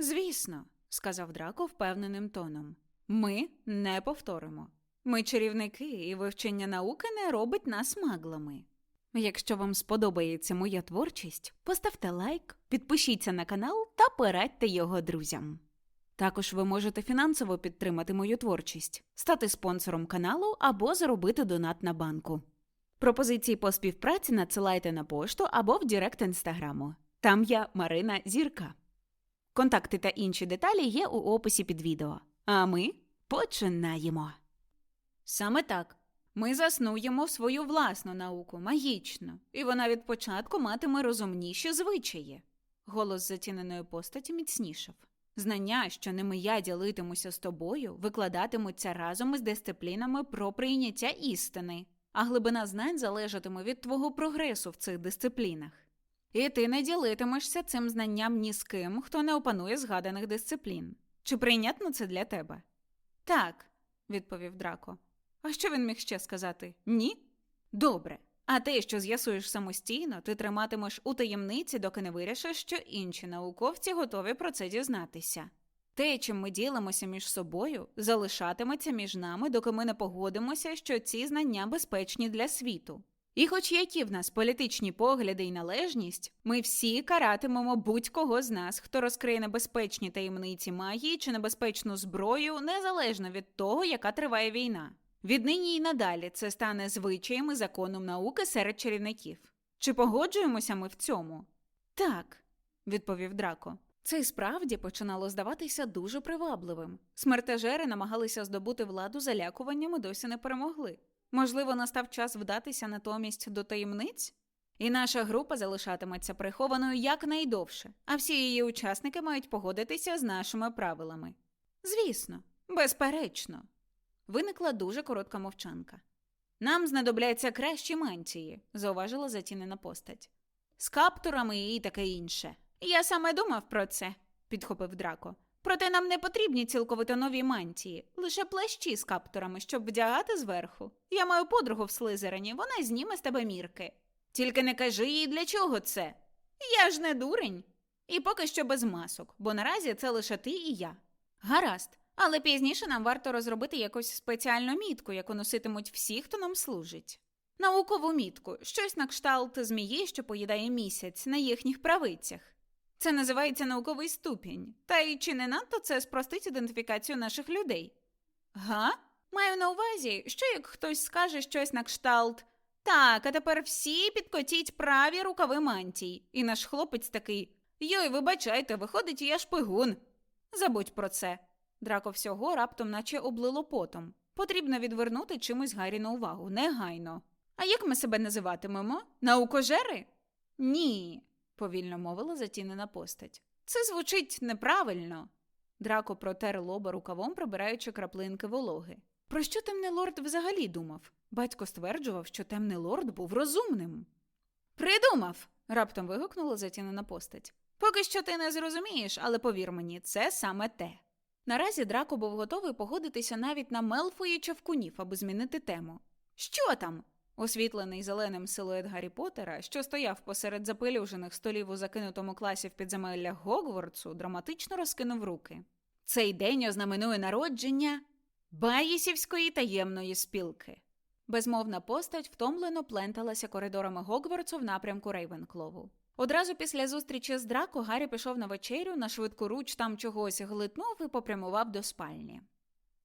Звісно, сказав Драко впевненим тоном. Ми не повторимо. Ми чарівники, і вивчення науки не робить нас маглами. Якщо вам сподобається моя творчість, поставте лайк, підпишіться на канал та порадьте його друзям. Також ви можете фінансово підтримати мою творчість, стати спонсором каналу або зробити донат на банку. Пропозиції по співпраці надсилайте на пошту або в Директ інстаграму. Там я Марина Зірка. Контакти та інші деталі є у описі під відео. А ми починаємо. Саме так. Ми заснуємо свою власну науку магічно, і вона від початку матиме розумніші звичаї. Голос затіненої постаті міцнішав. Знання, що ними я ділитимуся з тобою, викладатимуться разом із дисциплінами про прийняття істини, а глибина знань залежатиме від твого прогресу в цих дисциплінах. І ти не ділитимешся цим знанням ні з ким, хто не опанує згаданих дисциплін. Чи прийнятно це для тебе? Так, відповів Драко. А що він міг ще сказати? Ні? Добре. А те, що з'ясуєш самостійно, ти триматимеш у таємниці, доки не вирішиш, що інші науковці готові про це дізнатися. Те, чим ми ділимося між собою, залишатиметься між нами, доки ми не погодимося, що ці знання безпечні для світу. І хоч які в нас політичні погляди і належність, ми всі каратимемо будь-кого з нас, хто розкриє небезпечні таємниці магії чи небезпечну зброю, незалежно від того, яка триває війна. Віднині й надалі це стане звичаєм і законом науки серед чарівників. Чи погоджуємося ми в цьому? Так, відповів Драко. Це й справді починало здаватися дуже привабливим. Смертежери намагалися здобути владу залякуванням і досі не перемогли. Можливо, настав час вдатися натомість до таємниць? І наша група залишатиметься прихованою якнайдовше, а всі її учасники мають погодитися з нашими правилами. Звісно, безперечно. Виникла дуже коротка мовчанка. Нам знадобляться кращі мантії, зауважила затінена постать. З каптурами і таке інше. Я саме думав про це, підхопив Драко. Проте нам не потрібні цілковито нові мантії, лише плащі з каптурами, щоб вдягати зверху. Я маю подругу в слизерині, вона зніме з тебе мірки. Тільки не кажи їй, для чого це. Я ж не дурень. І поки що без масок, бо наразі це лише ти і я. Гаразд, але пізніше нам варто розробити якусь спеціальну мітку, яку носитимуть всі, хто нам служить. Наукову мітку, щось на кшталт змії, що поїдає місяць на їхніх правицях. Це називається науковий ступінь. Та й чи не надто це спростить ідентифікацію наших людей? Га? Маю на увазі, що як хтось скаже щось на кшталт. Так, а тепер всі підкотіть праві рукави мантій. І наш хлопець такий Йой, вибачайте, виходить, я шпигун. Забудь про це. Драко всього раптом наче облило потом. Потрібно відвернути чимось Гаррі на увагу, негайно. А як ми себе називатимемо? Наукожери? Ні, повільно мовила затінена постать. Це звучить неправильно. Драко протер лоба рукавом, прибираючи краплинки вологи. Про що темний лорд взагалі думав? Батько стверджував, що темний лорд був розумним. Придумав. раптом вигукнула затінена постать. Поки що ти не зрозумієш, але повір мені, це саме те. Наразі Драко був готовий погодитися навіть на Мелфої чавкунів, аби змінити тему. Що там? Освітлений зеленим силует Гаррі Поттера, що стояв посеред запилюжених столів у закинутому класі в підземеллях Гогвартсу, драматично розкинув руки. Цей день ознаменує народження Баїсівської таємної спілки. Безмовна постать втомлено пленталася коридорами Гогвартсу в напрямку Рейвенклову. Одразу після зустрічі з Драко Гаррі пішов на вечерю, на швидку руч там чогось глитнув і попрямував до спальні.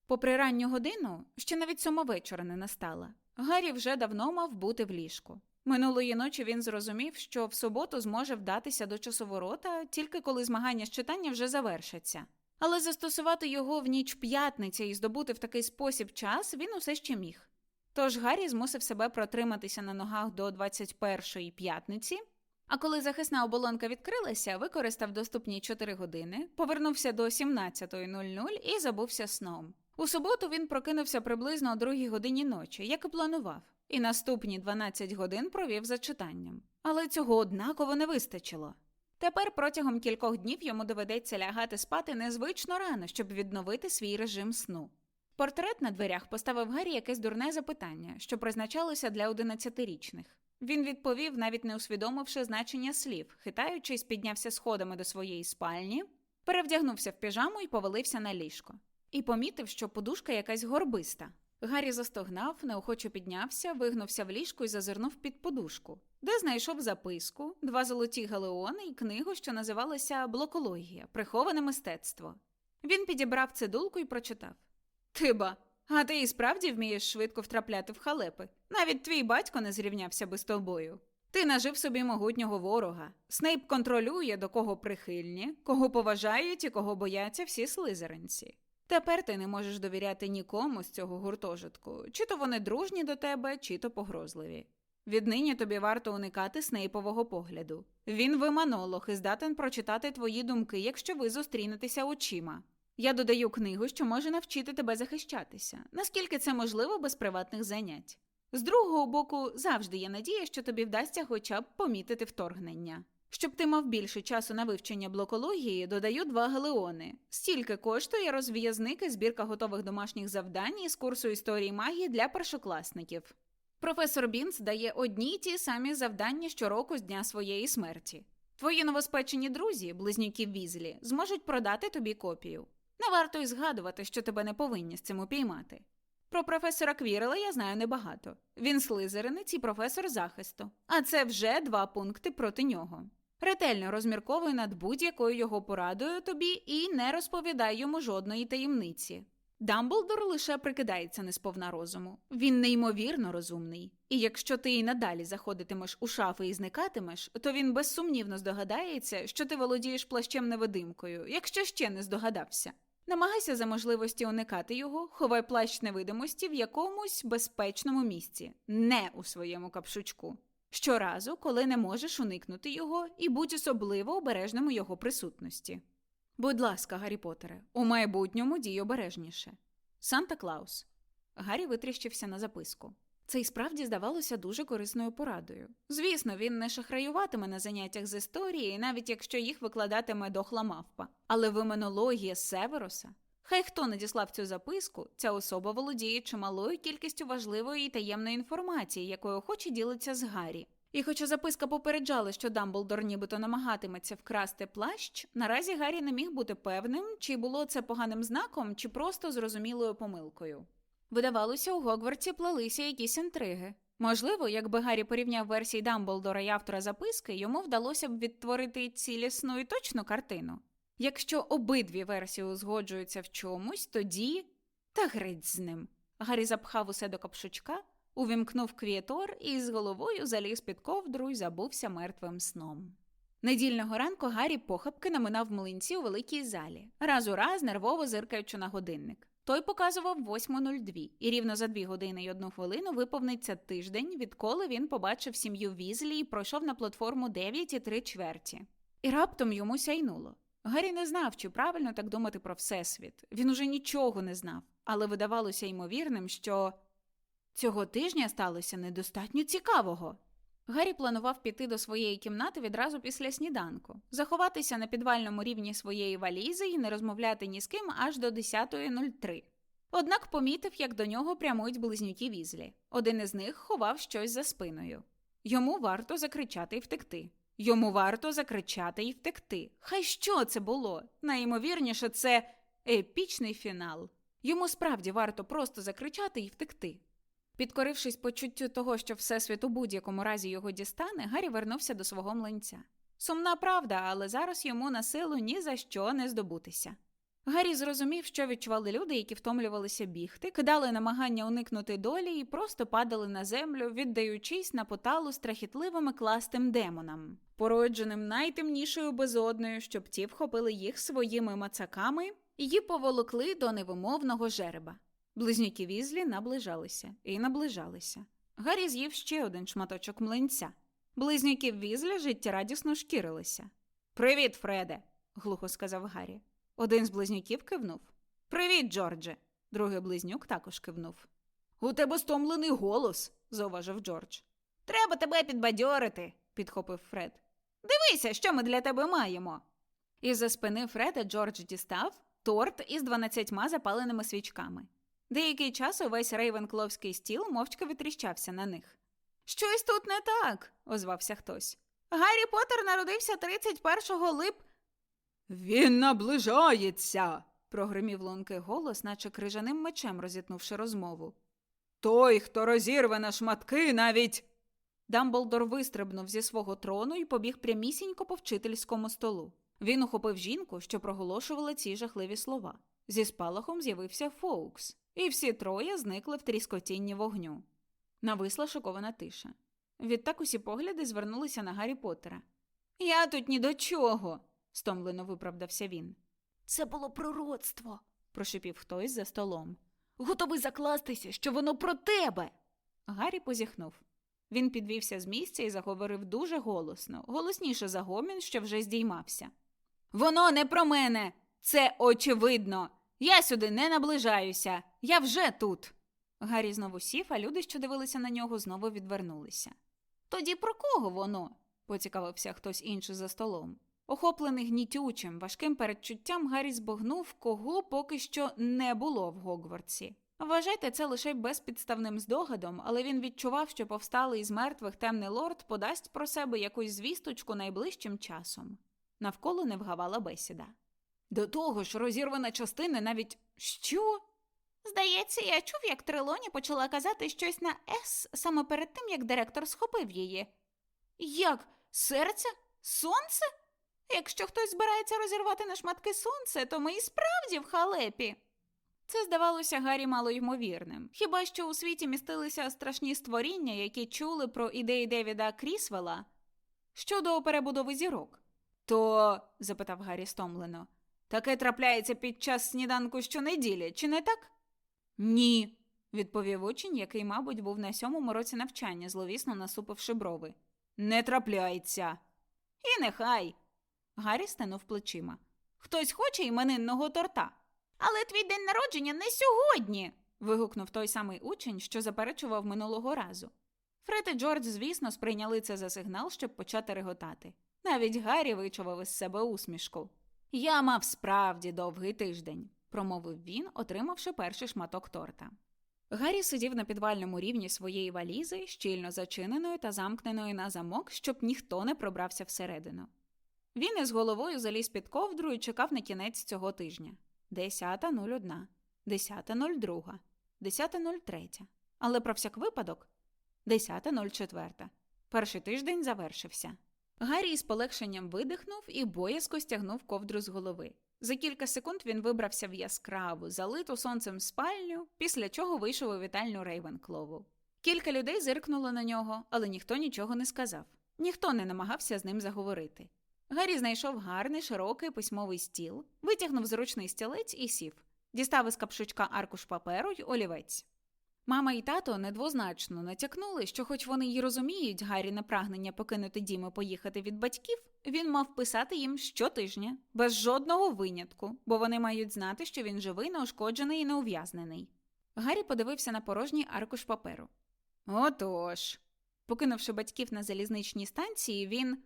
Попри ранню годину, ще навіть сьома вечора не настала. Гаррі вже давно мав бути в ліжку. Минулої ночі він зрозумів, що в суботу зможе вдатися до часоворота тільки коли змагання з читання вже завершаться. Але застосувати його в ніч п'ятниці і здобути в такий спосіб час він усе ще міг. Тож Гаррі змусив себе протриматися на ногах до 21-ї п'ятниці, а коли захисна оболонка відкрилася, використав доступні 4 години, повернувся до 17.00 і забувся сном. У суботу він прокинувся приблизно о другій годині ночі, як і планував, і наступні 12 годин провів за читанням. Але цього однаково не вистачило. Тепер протягом кількох днів йому доведеться лягати спати незвично рано, щоб відновити свій режим сну. Портрет на дверях поставив Гаррі якесь дурне запитання, що призначалося для одинадцятирічних. Він відповів, навіть не усвідомивши значення слів, хитаючись, піднявся сходами до своєї спальні, перевдягнувся в піжаму і повалився на ліжко. І помітив, що подушка якась горбиста. Гаррі застогнав, неохоче піднявся, вигнувся в ліжку і зазирнув під подушку, де знайшов записку, два золоті галеони і книгу, що називалася Блокологія приховане мистецтво. Він підібрав цидулку і прочитав Тиба, а ти і справді вмієш швидко втрапляти в халепи. Навіть твій батько не зрівнявся би з тобою. Ти нажив собі могутнього ворога. Снейп контролює, до кого прихильні, кого поважають і кого бояться всі слизеринці. Тепер ти не можеш довіряти нікому з цього гуртожитку, чи то вони дружні до тебе, чи то погрозливі. Віднині тобі варто уникати снейпового погляду. Він виманолог і здатен прочитати твої думки, якщо ви зустрінетеся очима. Я додаю книгу, що може навчити тебе захищатися, наскільки це можливо без приватних занять. З другого боку, завжди є надія, що тобі вдасться хоча б помітити вторгнення. Щоб ти мав більше часу на вивчення блокології, додаю два галеони. Стільки коштує розв'язник і збірка готових домашніх завдань із курсу історії магії для першокласників. Професор Бінс дає одні й ті самі завдання щороку з дня своєї смерті. Твої новоспечені друзі, близнюки Візлі, зможуть продати тобі копію. Не варто й згадувати, що тебе не повинні з цим упіймати. Про професора Квірела я знаю небагато. Він слизеринець і професор захисту, а це вже два пункти проти нього. Ретельно розмірковуй над будь-якою його порадою тобі і не розповідай йому жодної таємниці. Дамблдор лише прикидається несповна розуму. Він неймовірно розумний. І якщо ти і надалі заходитимеш у шафи і зникатимеш, то він безсумнівно здогадається, що ти володієш плащем невидимкою, якщо ще не здогадався. Намагайся за можливості уникати його, ховай плащ невидимості в якомусь безпечному місці, не у своєму капшучку. Щоразу, коли не можеш уникнути його, і будь особливо обережним у його присутності. Будь ласка, Гаррі Поттере, у майбутньому дій обережніше. Санта Клаус. Гаррі витріщився на записку. Це й справді здавалося дуже корисною порадою. Звісно, він не шахраюватиме на заняттях з історії, навіть якщо їх викладатиме дохла мавпа. Але вименологія Североса. Хай хто надіслав цю записку, ця особа володіє чималою кількістю важливої і таємної інформації, якою охоче ділиться з Гаррі. І хоча записка попереджала, що Дамблдор нібито намагатиметься вкрасти плащ, наразі Гаррі не міг бути певним, чи було це поганим знаком, чи просто зрозумілою помилкою. Видавалося, у Гогвартсі плелися якісь інтриги. Можливо, якби Гаррі порівняв версії Дамблдора і автора записки, йому вдалося б відтворити цілісну і точну картину. Якщо обидві версії узгоджуються в чомусь, тоді. Та греть з ним. Гаррі запхав усе до капшучка, увімкнув квієтор і з головою заліз під ковдру й забувся мертвим сном. Недільного ранку Гаррі похапки наминав млинці у великій залі, раз у раз нервово зиркаючи на годинник. Той показував 8.02, і рівно за дві години й одну хвилину виповниться тиждень, відколи він побачив сім'ю Візлі і пройшов на платформу 9 і 3 чверті. І раптом йому сяйнуло. Гаррі не знав, чи правильно так думати про Всесвіт. Він уже нічого не знав, але видавалося ймовірним, що цього тижня сталося недостатньо цікавого. Гаррі планував піти до своєї кімнати відразу після сніданку, заховатися на підвальному рівні своєї валізи і не розмовляти ні з ким аж до 10.03. Однак помітив, як до нього прямують близнюки візлі. Один із них ховав щось за спиною. Йому варто закричати і втекти. Йому варто закричати і втекти. Хай що це було? Найімовірніше, це епічний фінал. Йому справді варто просто закричати і втекти. Підкорившись почуттю того, що Всесвіт у будь-якому разі його дістане, Гаррі вернувся до свого млинця. Сумна правда, але зараз йому на силу ні за що не здобутися. Гаррі зрозумів, що відчували люди, які втомлювалися бігти, кидали намагання уникнути долі і просто падали на землю, віддаючись на поталу страхітливим і кластим демонам, породженим найтемнішою безодною, щоб ті вхопили їх своїми мацаками і поволокли до невимовного жереба. Близнюки візлі наближалися і наближалися. Гаррі з'їв ще один шматочок млинця. Близнюки візлі життєрадісно шкірилися. Привіт, Фреде, глухо сказав Гаррі. Один з близнюків кивнув. Привіт, Джордже. Другий близнюк також кивнув. У тебе стомлений голос, зауважив Джордж. Треба тебе підбадьорити, підхопив Фред. Дивися, що ми для тебе маємо. Із за спини Фреда Джордж дістав торт із дванадцятьма запаленими свічками. Деякий час увесь рейвенкловський стіл мовчки витріщався на них. Щось тут не так, озвався хтось. Гаррі Поттер народився 31 лип. Він наближається. прогримів лункий голос, наче крижаним мечем розітнувши розмову. Той, хто розірве на шматки, навіть. Дамблдор вистрибнув зі свого трону і побіг прямісінько по вчительському столу. Він ухопив жінку, що проголошувала ці жахливі слова. Зі спалахом з'явився Фоукс, і всі троє зникли в тріскотінні вогню. Нависла шокована тиша. Відтак усі погляди звернулися на Гаррі Поттера. Я тут ні до чого, стомлено виправдався він. Це було пророцтво. Прошипів хтось за столом. Готовий закластися, що воно про тебе. Гаррі позіхнув. Він підвівся з місця і заговорив дуже голосно, голосніше за гомін, що вже здіймався. Воно не про мене. Це очевидно. Я сюди не наближаюся. Я вже тут. Гаррі знову сів, а люди, що дивилися на нього, знову відвернулися. Тоді про кого воно? поцікавився хтось інший за столом. Охоплений гнітючим, важким передчуттям, Гаррі збогнув, кого поки що не було в Гогвартсі. Вважайте це лише безпідставним здогадом, але він відчував, що повсталий із мертвих темний лорд подасть про себе якусь звісточку найближчим часом. Навколо не вгавала бесіда. До того ж, розірвана частина навіть що? Здається, я чув, як Трелоні почала казати щось на С саме перед тим, як директор схопив її. Як? Серце? Сонце? Якщо хтось збирається розірвати на шматки сонце, то ми і справді в халепі. Це здавалося Гаррі малоймовірним. Хіба що у світі містилися страшні створіння, які чули про ідеї Девіда Крісвелла щодо перебудови зірок. То, запитав Гаррі стомлено, таке трапляється під час сніданку щонеділі, чи не так? Ні, відповів учень, який, мабуть, був на сьомому році навчання, зловісно насупивши брови. Не трапляється. І нехай. Гаррі стенув плечима. Хтось хоче іменинного торта. Але твій день народження не сьогодні. вигукнув той самий учень, що заперечував минулого разу. Фред і Джордж, звісно, сприйняли це за сигнал, щоб почати реготати. Навіть Гаррі вичував із себе усмішку. Я мав справді довгий тиждень, промовив він, отримавши перший шматок торта. Гаррі сидів на підвальному рівні своєї валізи, щільно зачиненої та замкненої на замок, щоб ніхто не пробрався всередину. Він із головою заліз під ковдру і чекав на кінець цього тижня. 10.01, 10.02, 10.03. Але про всяк випадок 10.04. Перший тиждень завершився. Гаррі із полегшенням видихнув і боязко стягнув ковдру з голови. За кілька секунд він вибрався в яскраву, залиту сонцем спальню, після чого вийшов у вітальню Рейвенклову. Кілька людей зиркнуло на нього, але ніхто нічого не сказав. Ніхто не намагався з ним заговорити. Гаррі знайшов гарний широкий письмовий стіл, витягнув зручний стілець і сів, дістав із капшучка аркуш паперу й олівець. Мама і тато недвозначно натякнули, що, хоч вони й розуміють Гаррі на прагнення покинути дім і поїхати від батьків, він мав писати їм щотижня, без жодного винятку, бо вони мають знати, що він живий, неушкоджений і неув'язнений. Гаррі подивився на порожній аркуш паперу. Отож. Покинувши батьків на залізничній станції, він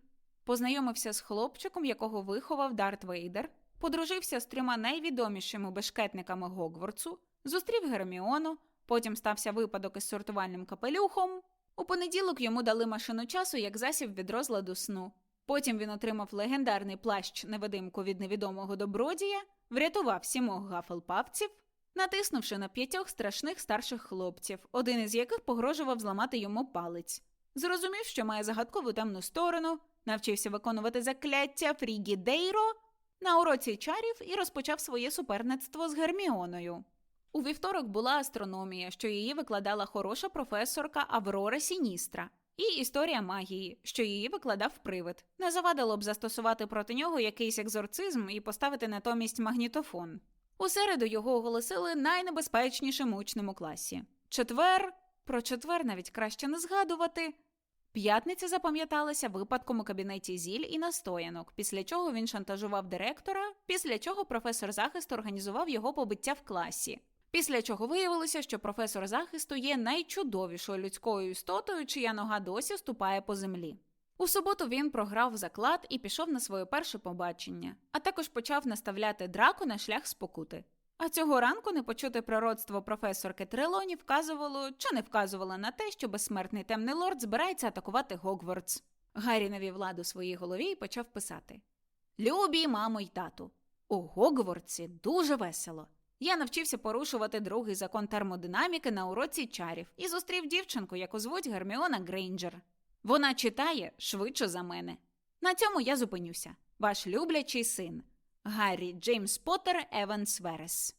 познайомився з хлопчиком, якого виховав Дарт Вейдер, подружився з трьома найвідомішими бешкетниками Гогвартсу, зустрів Герміону, потім стався випадок із сортувальним капелюхом. У понеділок йому дали машину часу як засіб від розладу сну. Потім він отримав легендарний плащ невидимку від невідомого добродія, врятував сімох гафелпавців, натиснувши на п'ятьох страшних старших хлопців, один із яких погрожував зламати йому палець. Зрозумів, що має загадкову темну сторону, навчився виконувати закляття Фрігі Дейро на уроці чарів і розпочав своє суперництво з Герміоною. У вівторок була астрономія, що її викладала хороша професорка Аврора Сіністра, і історія магії, що її викладав привид. Не завадило б застосувати проти нього якийсь екзорцизм і поставити натомість магнітофон. У середу його оголосили найнебезпечнішим учнем у класі. Четвер, про четвер навіть краще не згадувати. П'ятниця запам'яталася випадком у кабінеті зіль і настоянок, після чого він шантажував директора, після чого професор захисту організував його побиття в класі. Після чого виявилося, що професор захисту є найчудовішою людською істотою, чия нога досі ступає по землі. У суботу він програв заклад і пішов на своє перше побачення, а також почав наставляти драку на шлях спокути. А цього ранку непочуте пророцтво професорки Трелоні вказувало чи не вказувало на те, що безсмертний темний лорд збирається атакувати Гогвартс. Гаррі навів ладу своїй голові і почав писати. Любі мамо й тату. У Гогвартсі дуже весело. Я навчився порушувати другий закон термодинаміки на уроці чарів і зустрів дівчинку, яку звуть Герміона Грейнджер. Вона читає швидше за мене. На цьому я зупинюся. Ваш люблячий син Гаррі Джеймс Поттер Еванс Верес.